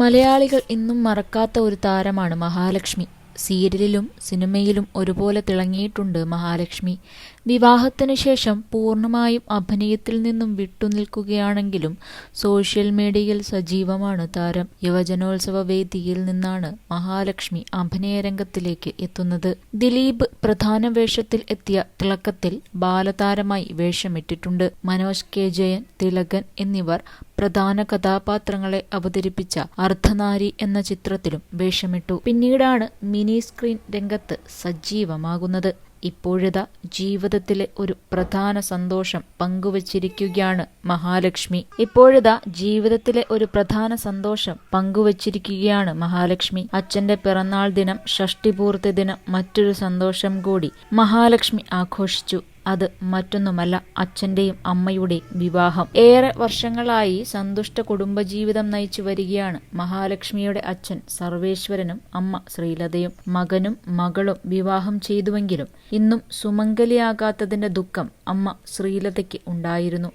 മലയാളികൾ ഇന്നും മറക്കാത്ത ഒരു താരമാണ് മഹാലക്ഷ്മി. സീരിയലിലും സിനിമയിലും ഒരുപോലെ തിളങ്ങിയിട്ടുണ്ട് മഹാലക്ഷ്മി. വിവാഹത്തിന് ശേഷം പൂർണമായും അഭിനയത്തിൽ നിന്നും വിട്ടുനിൽക്കുകയാണെങ്കിലും സോഷ്യൽ മീഡിയയിൽ സജീവമാണ് താരം. യുവജനോത്സവ വേദിയിൽ നിന്നാണ് മഹാലക്ഷ്മി അഭിനയരംഗത്തിലേക്ക് എത്തുന്നത്. ദിലീപ് പ്രധാന വേഷത്തിൽ എത്തിയ തിളക്കത്തിൽ ബാലതാരമായി വേഷമിട്ടിട്ടുണ്ട്. മനോജ് കെ ജയൻ തിലകൻ എന്നിവർ പ്രധാന കഥാപാത്രങ്ങളെ അവതരിപ്പിച്ച അർദ്ധനാരി എന്ന ചിത്രത്തിലും വേഷമിട്ടു. പിന്നീടാണ് മിനി സ്ക്രീൻ രംഗത്ത് സജീവമാകുന്നത്. ഇപ്പോഴിതാ ജീവിതത്തിലെ ഒരു പ്രധാന സന്തോഷം പങ്കുവച്ചിരിക്കുകയാണ് മഹാലക്ഷ്മി. ഇപ്പോഴിതാ ജീവിതത്തിലെ ഒരു പ്രധാന സന്തോഷം പങ്കുവച്ചിരിക്കുകയാണ് മഹാലക്ഷ്മി. അച്ഛന്റെ പിറന്നാൾ ദിനം ഷഷ്ടിപൂർത്തി ദിനം മറ്റൊരു സന്തോഷം കൂടി മഹാലക്ഷ്മി ആഘോഷിച്ചു. അത് മറ്റൊന്നുമല്ല അച്ഛന്റെയും അമ്മയുടെയും വിവാഹം. ഏറെ വർഷങ്ങളായി സന്തുഷ്ട കുടുംബജീവിതം നയിച്ചു വരികയാണ് മഹാലക്ഷ്മിയുടെ അച്ഛൻ സർവേശ്വരനും അമ്മ ശ്രീലതയും. മകനും മകളും വിവാഹം ചെയ്തുവെങ്കിലും ഇന്നും സുമംഗലിയാകാത്തതിന്റെ ദുഃഖം അമ്മ ശ്രീലതയ്ക്ക് ഉണ്ടായിരുന്നു.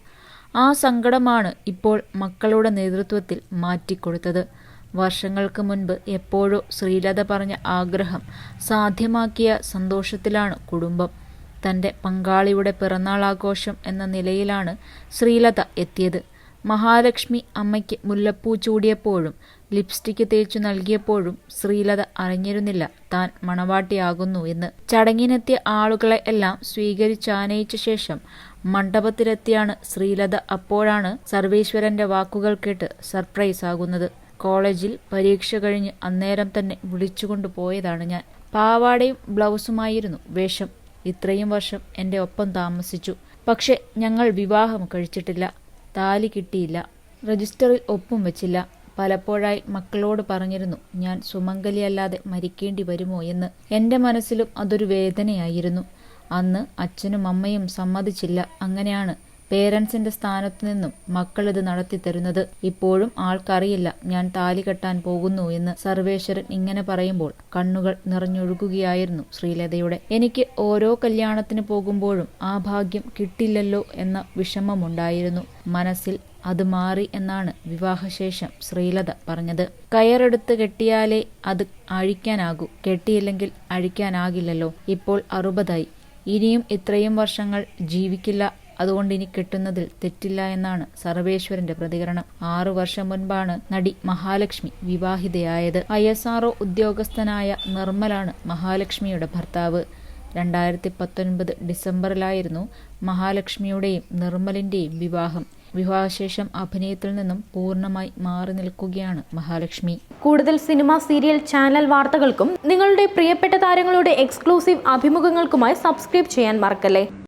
ആ സങ്കടമാണ് ഇപ്പോൾ മക്കളുടെ നേതൃത്വത്തിൽ മാറ്റിക്കൊടുത്തത്. വർഷങ്ങൾക്ക് മുൻപ് എപ്പോഴോ ശ്രീലത പറഞ്ഞ ആഗ്രഹം സാധ്യമാക്കിയ സന്തോഷത്തിലാണ് കുടുംബം. തന്റെ പങ്കാളിയുടെ പിറന്നാൾ ആഘോഷം എന്ന നിലയിലാണ് ശ്രീലത എത്തിയത്. മഹാലക്ഷ്മി അമ്മയ്ക്ക് മുല്ലപ്പൂ ചൂടിയപ്പോഴും ലിപ്സ്റ്റിക് തേച്ചു നൽകിയപ്പോഴും ശ്രീലത അറിഞ്ഞിരുന്നില്ല താൻ മണവാട്ടിയാകുന്നു എന്ന്. ചടങ്ങിനെത്തിയ ആളുകളെ എല്ലാം സ്വീകരിച്ചാനയിച്ച ശേഷം മണ്ഡപത്തിലെത്തിയാണ് ശ്രീലത അപ്പോഴാണ് സർവേശ്വരന്റെ വാക്കുകൾ കേട്ട് സർപ്രൈസ് ആകുന്നത്. കോളേജിൽ പരീക്ഷ കഴിഞ്ഞ് അന്നേരം തന്നെ വിളിച്ചുകൊണ്ടു പോയതാണ് ഞാൻ. പാവാടയും ബ്ലൗസുമായിരുന്നു വേഷം. ഇത്രയും വർഷം എന്റെ ഒപ്പം താമസിച്ചു. പക്ഷെ ഞങ്ങൾ വിവാഹം കഴിച്ചിട്ടില്ല. താലി കിട്ടിയില്ല. രജിസ്റ്ററിൽ ഒപ്പും വെച്ചില്ല. പലപ്പോഴായി മക്കളോട് പറഞ്ഞിരുന്നു ഞാൻ സുമംഗലിയല്ലാതെ മരിക്കേണ്ടി വരുമോ? എന്ന്. എന്റെ മനസ്സിലും അതൊരു വേദനയായിരുന്നു. അന്ന് അച്ഛനും അമ്മയും സമ്മതിച്ചില്ല. അങ്ങനെയാണ് പേരൻസിന്റെ സ്ഥാനത്തു നിന്നും മക്കൾ ഇത് നടത്തി തരുന്നത് ഇപ്പോഴും ആൾക്കറിയില്ല. ഞാൻ താലി കെട്ടാൻ പോകുന്നു എന്ന് സർവേശ്വരൻ ഇങ്ങനെ പറയുമ്പോൾ കണ്ണുകൾ നിറഞ്ഞൊഴുകുകയായിരുന്നു ശ്രീലതയുടെ. എനിക്ക് ഓരോ കല്യാണത്തിന് പോകുമ്പോഴും ആ ഭാഗ്യം കിട്ടില്ലല്ലോ എന്ന വിഷമമുണ്ടായിരുന്നു. മനസ്സിൽ അത് മാറി എന്നാണ് വിവാഹശേഷം ശ്രീലത പറഞ്ഞത്. കയറെടുത്ത് കെട്ടിയാലേ അത് അഴിക്കാനാകൂ. കെട്ടിയില്ലെങ്കിൽ അഴിക്കാനാകില്ലല്ലോ. ഇപ്പോൾ അറുപതായി. ഇനിയും ഇത്രയും വർഷങ്ങൾ ജീവിക്കില്ല അതുകൊണ്ട് ഇനി കിട്ടുന്നതിൽ തെറ്റില്ല എന്നാണ് സർവേശ്വരന്റെ പ്രതികരണം. ആറു വർഷം മുൻപാണ് നടി മഹാലക്ഷ്മി വിവാഹിതയായത്. ഐ എസ് ആർഒ ഉദ്യോഗസ്ഥനായ നിർമ്മലാണ് മഹാലക്ഷ്മിയുടെ ഭർത്താവ്. രണ്ടായിരത്തി പത്തൊൻപത് ഡിസംബറിലായിരുന്നു മഹാലക്ഷ്മിയുടെയും നിർമ്മലിന്റെയും വിവാഹം. വിവാഹശേഷം അഭിനയത്തിൽ നിന്നും പൂർണമായി മാറി നിൽക്കുകയാണ് മഹാലക്ഷ്മി. കൂടുതൽ സിനിമ സീരിയൽ ചാനൽ വാർത്തകൾക്കും നിങ്ങളുടെ പ്രിയപ്പെട്ട താരങ്ങളുടെ എക്സ്ക്ലൂസീവ് അഭിമുഖങ്ങൾക്കുമായി സബ്സ്ക്രൈബ് ചെയ്യാൻ മറക്കല്ലേ?